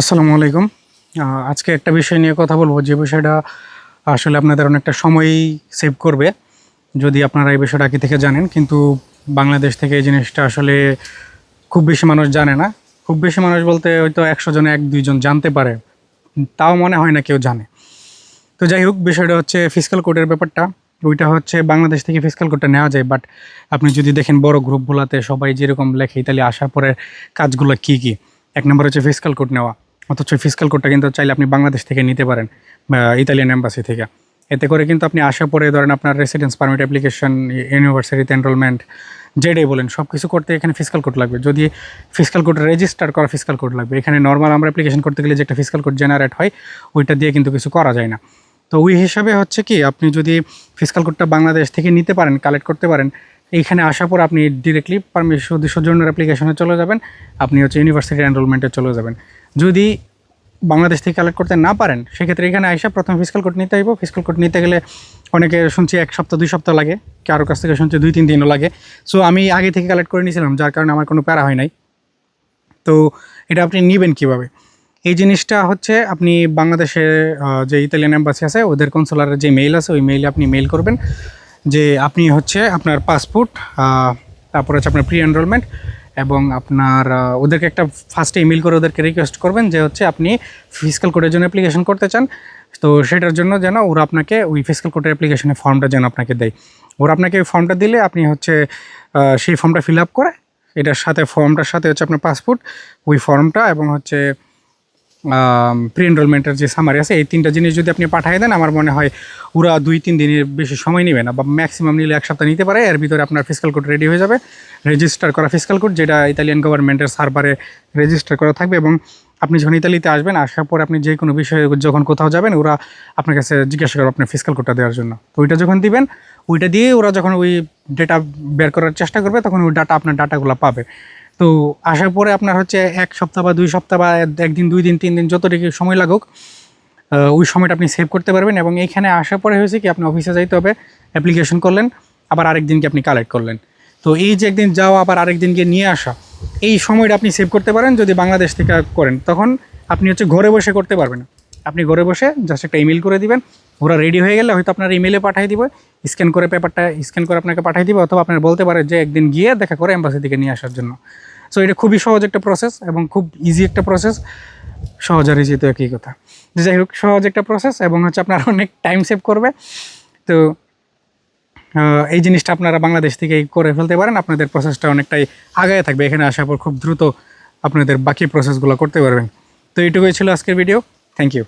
আসসালামু আলাইকুম। আজকে একটা বিষয় নিয়ে কথা বলব। যে বিষয়টা আসলে আপনাদের অনেকটা সময়ই সেভ করবে, যদি আপনারা এই বিষয়টা আগে থেকে জানেন। কিন্তু বাংলাদেশ থেকে এই জিনিসটা আসলে খুব বেশি মানুষ জানে না। খুব বেশি মানুষ বলতে হয়তো একশো জনে, এক দুইজন জানতে পারে। তাও মনে হয় না কেউ জানে। তো যাই হোক, বিষয়টা হচ্ছে ফিজিক্যাল কোডের ব্যাপারটা। ওইটা হচ্ছে বাংলাদেশ থেকে ফিজিক্যাল কোডটা নেওয়া যায়। বাট আপনি যদি দেখেন বড় গ্রুপগুলোতে সবাই যেরকম লেখে, তাহলে আসার পরে কাজগুলো কী কী? এক নম্বর হচ্ছে ফিজিক্যাল কোড নেওয়া। অথচ ফিজিক্যাল কোডটা কিন্তু চাইলে আপনি বাংলাদেশ থেকে নিতে পারেন ইতালিয়ান এম্বাসি থেকে। এতে করে কিন্তু আপনি আসার পরে ধরেন আপনার রেসিডেন্স পারমিট অ্যাপ্লিকেশন ইউনিভার্সিটিতে এনরোলমেন্ট যেটাই বলেন সব কিছু করতে এখানে ফিজিক্যাল কোড লাগবে। যদি ফিজিক্যাল কোড রেজিস্টার করা ফিজিক্যাল কোড লাগবে, এখানে নর্মাল আমরা অ্যাপ্লিকেশন করতে গেলে যে একটা ফিজিক্যাল কোড জেনারেট হয়, ওইটা দিয়ে কিন্তু কিছু করা যায় না। তো ওই হিসাবে হচ্ছে কি, আপনি যদি ফিজিক্যাল কোডটা বাংলাদেশ থেকে নিতে পারেন কালেক্ট করতে পারেন এইখানে আসার পর আপনি ডিরেক্টলি পারমিশন সৌজন্যের অ্যাপ্লিকেশনে চলে যাবেন। আপনি হচ্ছে ইউনিভার্সিটি এনরোলমেন্টে চলে যাবেন। যদি বাংলাদেশ থেকে কালেক্ট করতে না পারেন, সেক্ষেত্রে এখানে আইসা প্রথম ফিজিক্যাল কোড নিতে আইব ফিজিক্যাল কোড নিতে গেলে অনেকে শুনছি এক সপ্তাহ, দুই সপ্তাহ লাগে। কারোর কাছ থেকে শুনছি দুই, তিন দিনও লাগে। সো আমি আগে থেকে কালেক্ট করে নিয়েছিলাম, যার কারণে আমার কোনো প্যারা হয় নাই। তো, এটা আপনি নেবেন কীভাবে? এই জিনিসটা হচ্ছে আপনি বাংলাদেশে যে ইতালিয়ান এম্বাসি আছে, ওদের কনসুলারের যে মেইল আছে, ওই মেইলে আপনি মেইল করবেন। যে আপনি হচ্ছে আপনার পাসপোর্ট তারপর হচ্ছে আপনার প্রি এনরোলমেন্ট এবং আপনার ওদেরকে একটা ফার্স্টে ইমেল করে ওদেরকে রিকোয়েস্ট করবেন যে হচ্ছে আপনি ফিজিক্যাল কোডের জন্য অ্যাপ্লিকেশন করতে চান। তো সেটার জন্য যেন ওরা আপনাকে ওই ফিজিক্যাল কোডের অ্যাপ্লিকেশনের ফর্মটা যেন আপনাকে দেয়। ওরা আপনাকে ওই ফর্মটা দিলে আপনি হচ্ছে সেই ফর্মটা ফিল আপ করে, এটার সাথে ফর্মটার সাথে হচ্ছে আপনার পাসপোর্ট ওই ফর্মটা এবং হচ্ছে প্রি এনরোলমেন্টের যে সামারি আছে, এই তিনটা জিনিস যদি আপনি পাঠিয়ে দেন, আমার মনে হয় ওরা দুই তিন দিনের বেশি সময় নেবে না, বা ম্যাক্সিমাম নিলে এক সপ্তাহ নিতে পারে, এর ভিতরে আপনার ফিজিক্যাল কোড রেডি হয়ে যাবে। রেজিস্টার করা ফিজিক্যাল কোড যেটা ইতালিয়ান গভর্নমেন্টের সার্ভারে রেজিস্টার করা থাকবে, এবং আপনি যখন ইতালিতে আসবেন, আসার পর আপনি যে কোনো বিষয়ে যখন কোথাও যাবেন, ওরা আপনার কাছে জিজ্ঞাসা করবে আপনার ফিজিক্যাল কোডটা দেওয়ার জন্য। তো ওইটা যখন দিবেন, ওইটা দিয়ে ওরা যখন ওই ডেটা বের করার চেষ্টা করবে, তখন ওই ডাটা আপনার ডাটাগুলো পাবে। তো আসার পরে আপনার হচ্ছে এক সপ্তাহ বা দুই সপ্তাহ বা একদিন, দুই দিন, তিন দিন যতটুকু সময় লাগুক ওই সময়টা আপনি সেভ করতে পারবেন এবং এইখানে আসার পরে হয়েছে কি, আপনি অফিসে যাইতে হবে অ্যাপ্লিকেশন করলেন, আবার আরেক দিনকে আপনি কালেক্ট করলেন। তো এই যে একদিন যাওয়া, আবার আরেক দিনকে নিয়ে আসা, এই সময়টা আপনি সেভ করতে পারেন, যদি বাংলাদেশ থেকে করেন, তখন আপনি হচ্ছে ঘরে বসে করতে পারবেন আপনি ঘরে বসে জাস্ট একটা ইমেল করে দিবেন। ওরা রেডি হয়ে গেলে হয়তো আপনার ইমেলে পাঠিয়ে দিবে। স্ক্যান করে পেপারটা স্ক্যান করে আপনাকে পাঠিয়ে দিবে অথবা আপনার বলতে পারে যে একদিন গিয়ে দেখা করে এম্বাসি থেকে নিয়ে আসার জন্য। সো এটা খুবই সহজ একটা প্রসেস এবং খুব ইজি একটা প্রসেস সহজ আর ইজি তো একই কথা। যাই হোক, সহজ একটা প্রসেস এবং হচ্ছে আপনার অনেক টাইম সেভ করবে। তো এই জিনিসটা আপনারা বাংলাদেশ থেকে করে ফেলতে পারেন। আপনাদের প্রসেসটা অনেকটাই আগায় থাকবে। এখানে আসার পর খুব দ্রুত আপনাদের বাকি প্রসেসগুলো করতে পারবেন। তো, এইটুকুই ছিল আজকের ভিডিও থ্যাংক ইউ